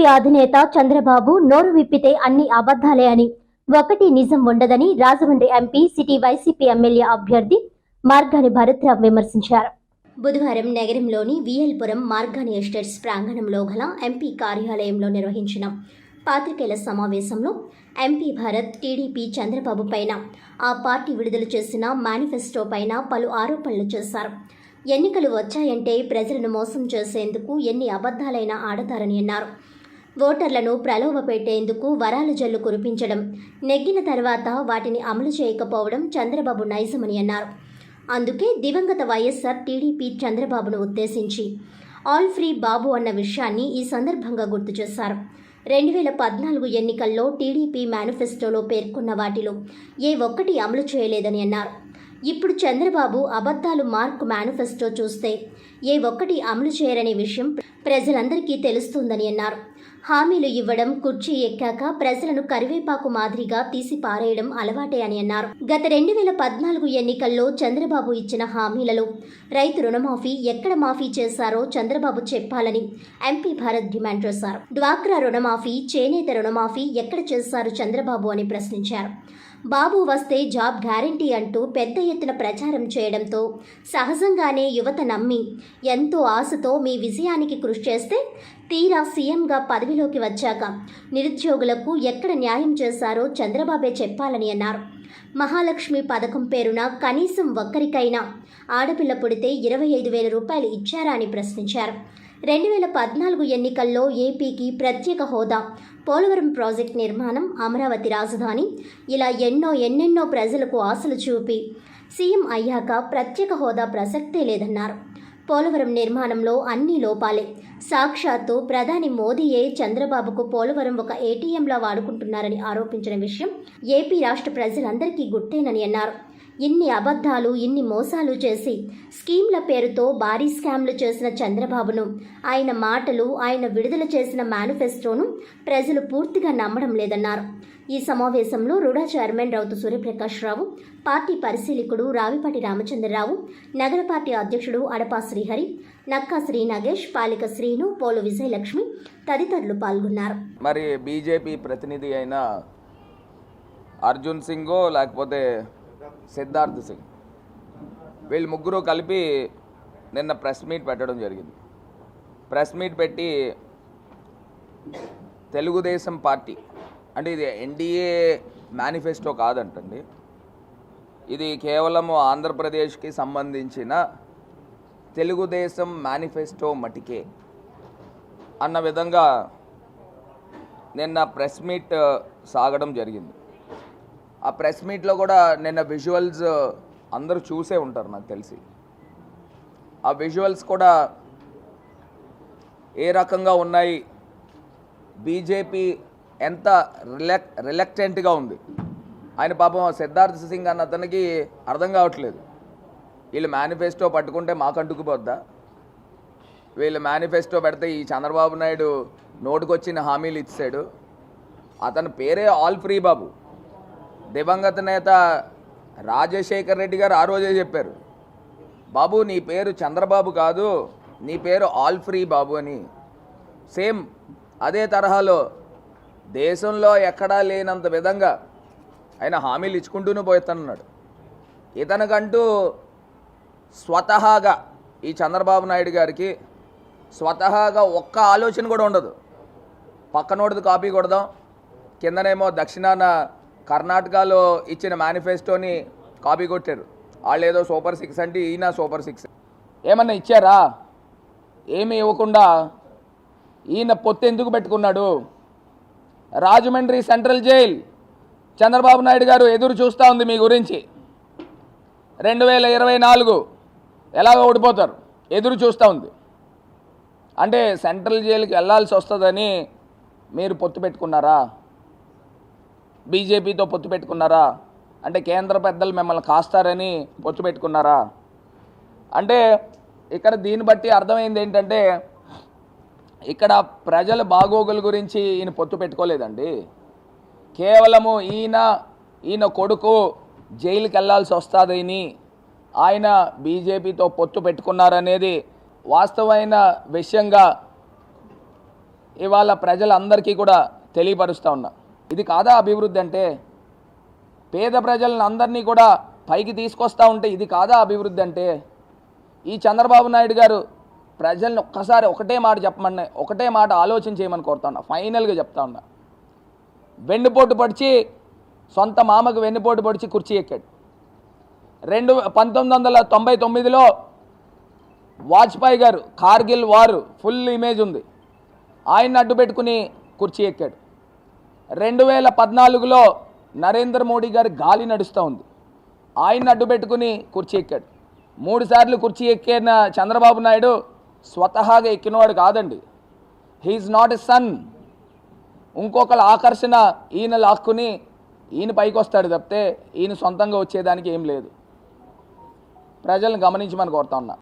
TDP అధినేత చంద్రబాబు నోరు విప్పితే అన్ని అబద్ధాలే అని. ఒకటి నిజం ఉండదని Rajahmundry MP city YCP MLA అభ్యర్థి మార్గాని భరత్రావు విమర్శించారు. బుధవారం నగరంలోని విఎల్పురం మార్గాని ఎస్టేట్స్ ప్రాంగణంలో గల ఎంపీ కార్యాలయంలో నిర్వహించిన పాత్రికేయుల సమావేశంలో ఎంపీ భరత్ టీడీపీ చంద్రబాబు పైన ఆ పార్టీ విడుదల చేసిన మేనిఫెస్టో పైన పలు ఆరోపణలు చేశారు. ఎన్నికలు వచ్చాయంటే ప్రజలను మోసం చేసేందుకు ఎన్ని అబద్ధాలైనా ఆడతారని అన్నారు. ఓటర్లను ప్రలోభ పెట్టేందుకు వరాల జల్లు కురిపించడం నెగ్గిన తర్వాత వాటిని అమలు చేయకపోవడం చంద్రబాబు నైజమని అన్నారు. అందుకే దివంగత వైఎస్ఆర్ టీడీపీ చంద్రబాబును ఉద్దేశించి ఆల్ ఫ్రీ బాబు అన్న విషయాన్ని ఈ సందర్భంగా గుర్తు చేశారు. రెండు వేల పద్నాలుగు ఎన్నికల్లో టీడీపీ మేనిఫెస్టోలో పేర్కొన్న వాటిలో ఏ ఒక్కటి అమలు చేయలేదని అన్నారు. ఇప్పుడు చంద్రబాబు అబద్ధాలు మార్క్ మేనిఫెస్టో చూస్తే ఏ ఒక్కటి అమలు చేయరనే విషయం ప్రజలందరికీ తెలుస్తుందని అన్నారు. హామీలు ఇవ్వడం కుర్చీ ఎక్కాక ప్రజలను కరివేపాకు మాదిరిగా తీసి పారేయడం అలవాటే అని అన్నారు. గత రెండు వేల పద్నాలుగు ఎన్నికల్లో చంద్రబాబు ఇచ్చిన హామీలలో రైతు రుణమాఫీ ఎక్కడ మాఫీ చేశారో చంద్రబాబు చెప్పాలని ఎంపీ భారత్ డిమాండ్ చేశారు. డ్వాక్రా రుణమాఫీ చేనేత రుణమాఫీ ఎక్కడ చేశారు చంద్రబాబు అని ప్రశ్నించారు. బాబు వస్తే జాబ్ గ్యారంటీ అంటూ పెద్ద ఎత్తున ప్రచారం చేయడంతో సహజంగానే యువత నమ్మి ఎంతో ఆశతో మీ విజయానికి కృషి చేస్తే తీరా సీఎంగా పదవిలోకి వచ్చాక నిరుద్యోగులకు ఎక్కడ న్యాయం చేశారో చంద్రబాబే చెప్పాలని అన్నారు. మహాలక్ష్మి పథకం పేరున కనీసం ఒక్కరికైనా ఆడపిల్ల పుడితే ఇరవై ఐదు వేల రూపాయలు ఇచ్చారా అని ప్రశ్నించారు. రెండు వేల పద్నాలుగు ఎన్నికల్లో ఏపీకి ప్రత్యేక హోదా పోలవరం ప్రాజెక్ట్ నిర్మాణం అమరావతి రాజధాని ఇలా ఎన్నో ఎన్నెన్నో ప్రజలకు ఆశలు చూపి సీఎం అయ్యాక ప్రత్యేక హోదా ప్రసక్తే లేదన్నారు. పోలవరం నిర్మాణంలో అన్ని లోపాలే. సాక్షాత్తు ప్రధాని మోదీయే చంద్రబాబుకు పోలవరం ఒక ఏటీఎంలా వాడుకుంటున్నారని ఆరోపించిన విషయం ఏపీ రాష్ట్ర ప్రజలందరికీ గుట్టేనని అన్నారు. ఇన్ని అబద్ధాలు ఇన్ని మోసాలు చేసి స్కీమ్ల పేరుతో భారీ స్కామ్లు చేసిన చంద్రబాబును ఆయన మాటలు ఆయన విడుదల చేసిన మేనిఫెస్టోను ప్రజలు పూర్తిగా నమ్మడం లేదన్నారు. ఈ సమావేశంలో రుడా చైర్మన్ రౌతు సూర్యప్రకాష్ రావు పార్టీ పరిశీలకుడు రావిపాటి రామచంద్రరావు నగర పార్టీ అధ్యక్షుడు అడపా శ్రీహరి నక్కా శ్రీ నగేష్ పాలిక శ్రీను పోలు విజయలక్ష్మి తదితరులు పాల్గొన్నారు. మరి బీజేపీ ప్రతినిధి అయిన అర్జున్ సింగో లేకపోతే సిద్ధార్థ్ సింగ్. వీళ్ళు ముగ్గురు కలిపి నిన్న ప్రెస్ మీట్ పెట్టడం జరిగింది. ప్రెస్ మీట్ పెట్టి తెలుగుదేశం పార్టీ అంటే ఇది ఎన్డీఏ మేనిఫెస్టో కాదంటండి. ఇది కేవలము ఆంధ్రప్రదేశ్కి సంబంధించిన తెలుగుదేశం మేనిఫెస్టో మటికే అన్న విధంగా నిన్న ప్రెస్ మీట్ సాగడం జరిగింది. ఆ ప్రెస్ మీట్లో కూడా నిన్న విజువల్స్ అందరూ చూసే ఉంటారు నాకు తెలిసి. ఆ విజువల్స్ కూడా ఏ రకంగా ఉన్నాయి? బీజేపీ ఎంత రిలక్ రిలక్టెంట్గా ఉంది? ఆయన పాపం సిద్ధార్థ్ సింగ్ అన్న అతనికి అర్థం కావట్లేదు. వీళ్ళు మేనిఫెస్టో పట్టుకుంటే మాకు అంటుకుపోద్దా వీళ్ళు మేనిఫెస్టో పెడితే ఈ చంద్రబాబు నాయుడు నోటుకొచ్చిన హామీలు ఇచ్చాడు. అతని పేరే ఆల్ ఫ్రీ బాబు. దివంగత నేత రాజశేఖర్ రెడ్డి గారు ఆ రోజే చెప్పారు బాబు నీ పేరు చంద్రబాబు కాదు నీ పేరు ఆల్ ఫ్రీ బాబు అని. సేమ్ అదే తరహాలో దేశంలో ఎక్కడా లేనంత విధంగా ఆయన హామీలు ఇచ్చుకుంటూనే పోతున్నాడు ఇతనికంటూ స్వతహాగా ఈ చంద్రబాబు నాయుడు గారికి స్వతహాగా ఒక్క ఆలోచన కూడా ఉండదు. పక్కనోడిది కాపీ కొడదాం కిందనేమో దక్షిణాన కర్ణాటకలో ఇచ్చిన మేనిఫెస్టోని కాపీ కొట్టారు. వాళ్ళు ఏదో సూపర్ సిక్స్ అంటే ఈయన సూపర్ సిక్స్ ఏమన్నా ఇచ్చారా? ఏమి ఇవ్వకుండా ఈయన పొత్తు ఎందుకు పెట్టుకున్నాడు? రాజమండ్రి సెంట్రల్ జైల్ చంద్రబాబు నాయుడు గారు ఎదురు చూస్తూ ఉంది మీ గురించి. రెండు వేల ఇరవై నాలుగు ఎలాగో ఓడిపోతారు. ఎదురు చూస్తూ ఉంది. అంటే సెంట్రల్ జైలుకి వెళ్ళాల్సి వస్తుందని మీరు పొత్తు పెట్టుకున్నారా? బీజేపీతో పొత్తు పెట్టుకున్నారా? అంటే కేంద్ర పెద్దలు మిమ్మల్ని కాస్తారని పొత్తు పెట్టుకున్నారా? అంటే ఇక్కడ దీన్ని బట్టి అర్థమైంది ఏంటంటే ఇక్కడ ప్రజల బాగోగుల గురించి ఈయన పొత్తు పెట్టుకోలేదండి. కేవలము ఈయన ఈయన కొడుకు జైలుకి వెళ్ళాల్సి వస్తుందని ఆయన బీజేపీతో పొత్తు పెట్టుకున్నారనేది వాస్తవమైన విషయంగా ఇవాళ ప్రజలందరికీ కూడా తెలియపరుస్తూ ఉన్నా. ఇది కాదా అభివృద్ధి అంటే? పేద ప్రజలను అందరినీ కూడా పైకి తీసుకొస్తా ఉంటే ఇది కాదా అభివృద్ధి అంటే? ఈ చంద్రబాబు నాయుడు గారు ప్రజల్ని ఒక్కసారి ఒకటే మాట చెప్పమని ఒకటే మాట ఆలోచన చేయమని కోరుతా ఉన్నా ఫైనల్గా చెప్తా ఉన్నా. వెన్నుపోటు పడిచి సొంత మామకు వెన్నుపోటు పడిచి కుర్చీ ఎక్కాడు. రెండు పంతొమ్మిది వందల తొంభై తొమ్మిదిలో వాజ్పేయి గారు కార్గిల్ వారు ఫుల్ ఇమేజ్ ఉంది. ఆయన్ని అడ్డు పెట్టుకుని కుర్చీ ఎక్కాడు. రెండు వేల పద్నాలుగులో నరేంద్ర మోడీ గారి గాలి నడుస్తూ ఉంది. ఆయన అడ్డు పెట్టుకుని కుర్చీ ఎక్కాడు. మూడు సార్లు కుర్చీ ఎక్కిన చంద్రబాబు నాయుడు స్వతహాగా ఎక్కినవాడు కాదండి. హీఈస్ నాట్ ఎ సన్ ఇంకొకళ్ళ ఆకర్షణ ఈయన లాక్కుని ఈయన పైకి వస్తాడు తప్పితే ఈయన సొంతంగా వచ్చేదానికి ఏం లేదు. ప్రజలను గమనించమని కోరుతా ఉన్నా.